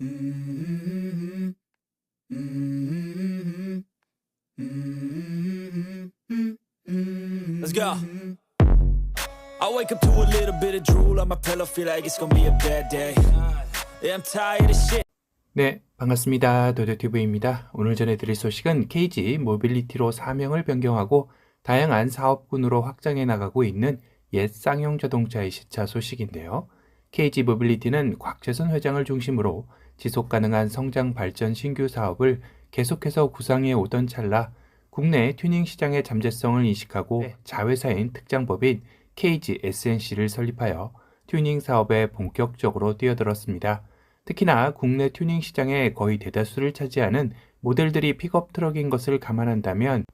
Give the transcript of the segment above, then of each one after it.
Mm-hmm. Mm-hmm. Mm-hmm. Let's go. I wake up to a little bit of drool on my pillow, feel like it's gonna be a bad day. Yeah, I'm tired of shit. 네, 반갑습니다. 도도튜브입니다. 오늘 전해드릴 소식은 KG 모빌리티로 사명을 변경하고 다양한 사업군으로 확장해 나가고 있는 옛 쌍용 자동차의 시차 소식인데요. KG 모빌리티는 곽재선 회장을 중심으로 지속 가능한 성장 발전 신규 사업을 계속해서 구상해 오던 찰나 국내 튜닝 시장의 잠재성을 인식하고 자회사인 특장법인 KG SNC를 설립하여 튜닝 사업에 본격적으로 뛰어들었습니다. 특히나 국내 튜닝 시장의 거의 대다수를 차지하는 모델들이 픽업 트럭인 것을 감안한다면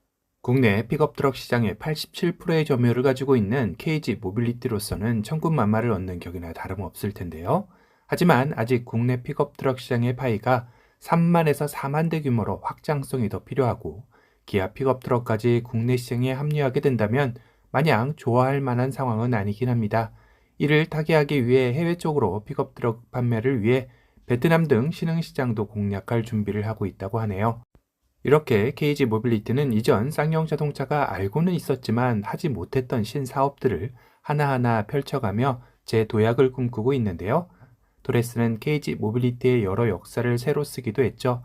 국내 픽업 트럭 시장의 87%의 점유율을 가지고 있는 KG 모빌리티로서는 천군만마를 얻는 격이나 다름없을 텐데요. 하지만 아직 국내 픽업 트럭 시장의 파이가 3만에서 4만 대 규모로 확장성이 더 필요하고 기아 픽업 트럭까지 국내 시장에 합류하게 된다면 마냥 좋아할 만한 상황은 아니긴 합니다. 이를 타개하기 위해 해외 쪽으로 픽업 트럭 판매를 위해 베트남 등 신흥 시장도 공략할 준비를 하고 있다고 하네요. 이렇게 KG 모빌리티는 이전 쌍용 자동차가 알고는 있었지만 하지 못했던 신사업들을 하나하나 펼쳐가며 재도약을 꿈꾸고 있는데요. 도레스는 KG 모빌리티의 여러 역사를 새로 쓰기도 했죠.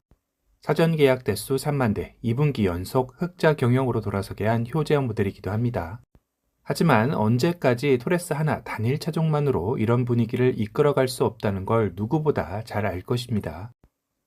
사전 계약 대수 3만 대, 2분기 연속 흑자 경영으로 돌아서게 한 효자 모델이기도 합니다. 하지만 언제까지 토레스 하나 단일 차종만으로 이런 분위기를 이끌어갈 수 없다는 걸 누구보다 잘 알 것입니다.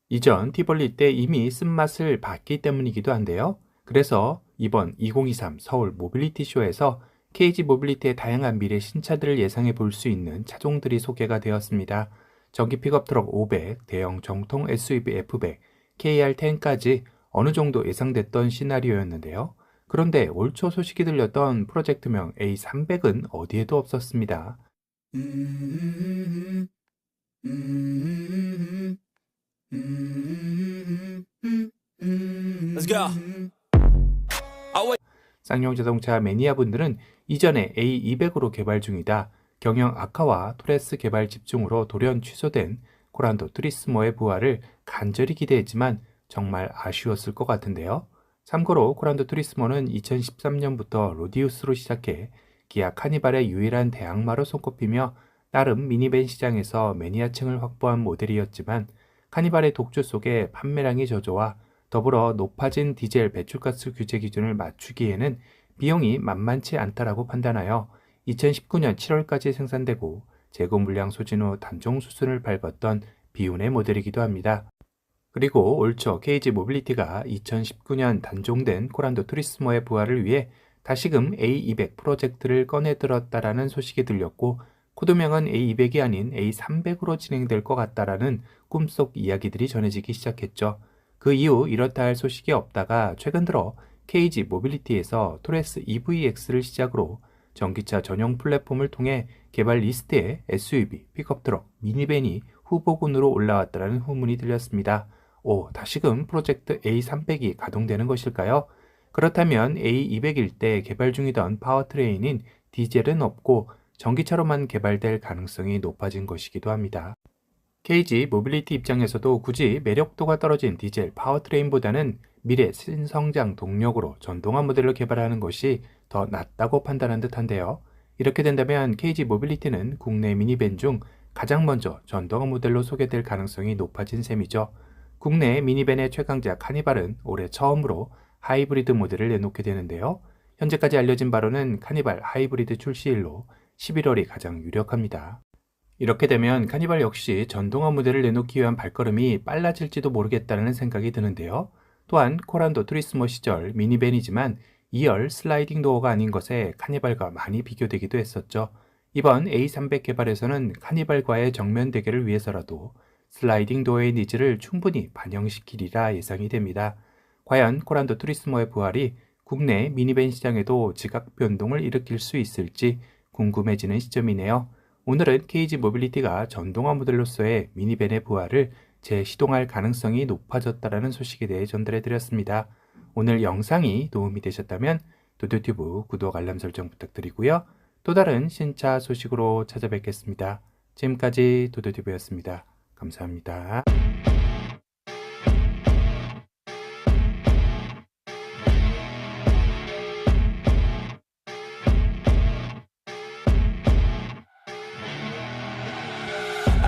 이전 티볼리 때 이미 쓴맛을 봤기 때문이기도 한데요. 그래서 이번 2023 서울 모빌리티 쇼에서 KG 모빌리티의 다양한 미래 신차들을 예상해 볼 수 있는 차종들이 소개가 되었습니다. 전기 픽업 트럭 500, 대형 정통 SUV F100, KR10까지 어느 정도 예상됐던 시나리오였는데요. 그런데 올 초 소식이 들렸던 프로젝트명 A300은 어디에도 없었습니다. Let's go. 쌍용 자동차 매니아 분들은 이전에 A200으로 개발 중이다. 경영 악화와 토레스 개발 집중으로 돌연 취소된 코란도 트리스모의 부활을 간절히 기대했지만 정말 아쉬웠을 것 같은데요. 참고로 코란도 트리스모는 2013년부터 로디우스로 시작해 기아 카니발의 유일한 대항마로 손꼽히며 나름 미니밴 시장에서 매니아층을 확보한 모델이었지만 카니발의 독주 속에 판매량이 저조와 더불어 높아진 디젤 배출가스 규제 기준을 맞추기에는 비용이 만만치 않다라고 판단하여 2019년 7월까지 생산되고 재고 물량 소진 후 단종 수순을 밟았던 비운의 모델이기도 합니다. 그리고 올초 KG 모빌리티가 2019년 단종된 코란도 트리스모의 부활을 위해 다시금 A200 프로젝트를 꺼내들었다라는 소식이 들렸고 코드명은 A200이 아닌 A300으로 진행될 것 같다라는 꿈속 이야기들이 전해지기 시작했죠. 그 이후 이렇다 할 소식이 없다가 최근 들어 KG 모빌리티에서 토레스 EVX를 시작으로 전기차 전용 플랫폼을 통해 개발 리스트에 SUV, 픽업트럭, 미니밴이 후보군으로 올라왔다는 후문이 들렸습니다. 오, 다시금 프로젝트 A300이 가동되는 것일까요? 그렇다면 A200일 때 개발 중이던 파워트레인인 디젤은 없고 전기차로만 개발될 가능성이 높아진 것이기도 합니다. KG 모빌리티 입장에서도 굳이 매력도가 떨어진 디젤 파워트레인보다는 미래 신성장 동력으로 전동화 모델로 개발하는 것이 더 낫다고 판단한 듯한데요. 이렇게 된다면 KG 모빌리티는 국내 미니밴 중 가장 먼저 전동화 모델로 소개될 가능성이 높아진 셈이죠. 국내 미니밴의 최강자 카니발은 올해 처음으로 하이브리드 모델을 내놓게 되는데요. 현재까지 알려진 바로는 카니발 하이브리드 출시일로 11월이 가장 유력합니다. 이렇게 되면 카니발 역시 전동화 모델을 내놓기 위한 발걸음이 빨라질지도 모르겠다는 생각이 드는데요. 또한 코란도 트리스모 시절 미니밴이지만 2열 슬라이딩 도어가 아닌 것에 카니발과 많이 비교되기도 했었죠. 이번 A300 개발에서는 카니발과의 정면 대결을 위해서라도 슬라이딩 도어의 니즈를 충분히 반영시키리라 예상이 됩니다. 과연 코란도 트리스모의 부활이 국내 미니밴 시장에도 지각 변동을 일으킬 수 있을지 궁금해지는 시점이네요. 오늘은 KG 모빌리티가 전동화 모델로서의 미니밴의 부활을 재시동할 가능성이 높아졌다라는 소식에 대해 전달해 드렸습니다. 오늘 영상이 도움이 되셨다면 도도튜브 구독 알람 설정 부탁드리고요. 또 다른 신차 소식으로 찾아뵙겠습니다. 지금까지 도도튜브였습니다. 감사합니다.